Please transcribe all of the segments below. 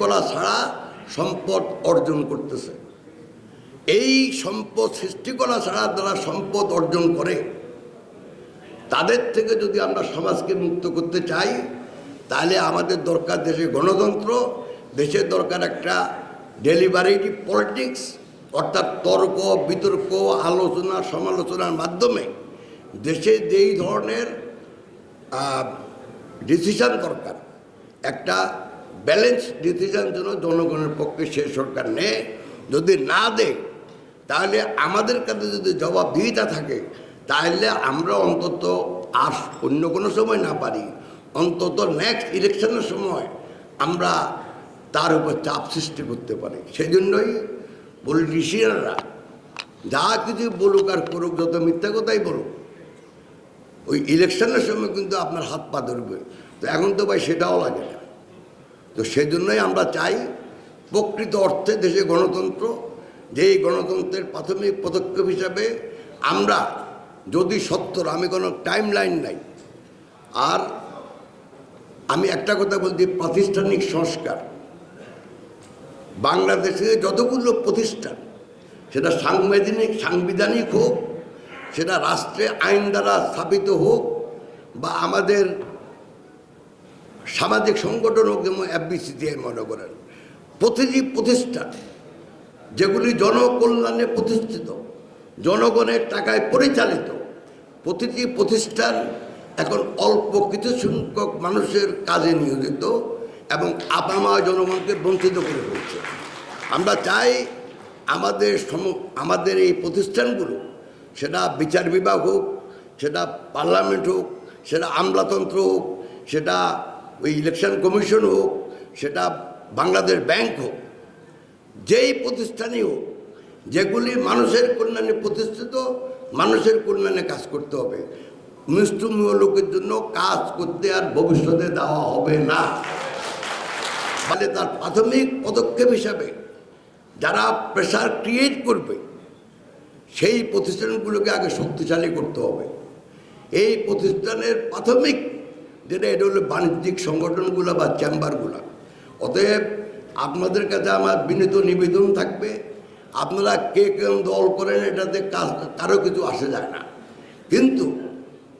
করা ছাড়া সম্পদ অর্জন করতেছে। এই সম্পদ সৃষ্টি করা ছাড়া যারা সম্পদ অর্জন করে, তাদের থেকে যদি আমরা সমাজকে মুক্ত করতে চাই, তাহলে আমাদের দরকার দেশে গণতন্ত্র, দেশের দরকার একটা ডেলিভারেটিভ পলিটিক্স অর্থাৎ তর্ক, বিতর্ক, আলোচনা, সমালোচনার মাধ্যমে দেশে যেই ধরনের ডিসিশন দরকার, একটা ব্যালেন্স ডিসিশন যেন জনগণের পক্ষে সে সরকার নেয়। যদি না দেয়, তাহলে আমাদের কাছে যদি জবাবদিহিতা থাকে, তাহলে আমরা অন্তত আর অন্য কোনো সময় না পারি। অন্তত নেক্সট ইলেকশনের সময় আমরা তার উপর চাপ সৃষ্টি করতে পারি। সেই জন্যই পলিটিশিয়ানরা যা কিছু বলুক আর করুক, যত মিথ্যা কথাই বলুক, ওই ইলেকশনের সময় কিন্তু আপনার হাত পা ধরবে। তো এখন তো ভাই সেটাও লাগে না। তো সেজন্যই আমরা চাই প্রকৃত অর্থে দেশে গণতন্ত্র যেই গণতন্ত্রের প্রাথমিক পদক্ষেপ হিসাবে আমরা যদি সত্তর, আমি কোনো টাইম লাইন নাই। আর আমি একটা কথা বলছি, প্রাতিষ্ঠানিক সংস্কার। বাংলাদেশে যতগুলো প্রতিষ্ঠান, সেটা সাংবিধানিক সাংবিধানিক হোক, সেটা রাষ্ট্রে আইন দ্বারা স্থাপিত হোক বা আমাদের সামাজিক সংগঠন হোক যেমন এফবিসিসিআই মনে করেন, প্রতিটি প্রতিষ্ঠান যেগুলি জনকল্যাণে প্রতিষ্ঠিত, জনগণের টাকায় পরিচালিত, প্রতিটি প্রতিষ্ঠান এখন অল্প কিছু সংখ্যক মানুষের কাজে নিয়োজিত এবং আপামা জনগণকে বঞ্চিত করে ফেলছে আমরা চাই আমাদের সম, আমাদের এই প্রতিষ্ঠানগুলো, সেটা বিচার বিভাগ হোক, সেটা পার্লামেন্ট হোক, সেটা আমলাতন্ত্র হোক, সেটা ওই ইলেকশন কমিশন হোক, সেটা বাংলাদেশ ব্যাংক হোক, যেই প্রতিষ্ঠানই হোক, যেগুলি মানুষের কল্যাণে প্রতিষ্ঠিত, মানুষের কল্যাণে কাজ করতে হবে। মুষ্টিমীয় লোকের জন্য কাজ করতে আর ভবিষ্যতে দেওয়া হবে না। ফলে তার প্রাথমিক পদক্ষেপ হিসাবে যারা প্রেশার ক্রিয়েট করবে, সেই প্রতিষ্ঠানগুলোকে আগে শক্তিশালী করতে হবে। এই প্রতিষ্ঠানের প্রাথমিক যেটা এটা হলো বাণিজ্যিক সংগঠনগুলো বা চেম্বারগুলো। অতএব আপনাদের কাছে আমার বিনীত নিবেদন থাকবে, আপনারা কে কেন দল করেন এটাতে কাজ কারও কিছু আসে যায় না। কিন্তু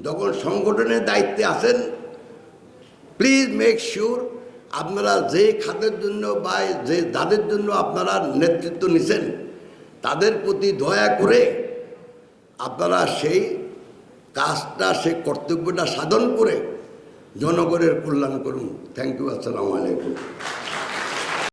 যখন সংগঠনের দায়িত্বে আসেন প্লিজ মেক শিওর আপনারা যে খাতের জন্য বা যে যাদের জন্য আপনারা নেতৃত্ব নিছেন, তাদের প্রতি দয়া করে আপনারা সেই কাজটা, সেই কর্তব্যটা সাধন করে জনগণের কল্যাণ করুন। থ্যাংক ইউ আসসালামু আলাইকুম।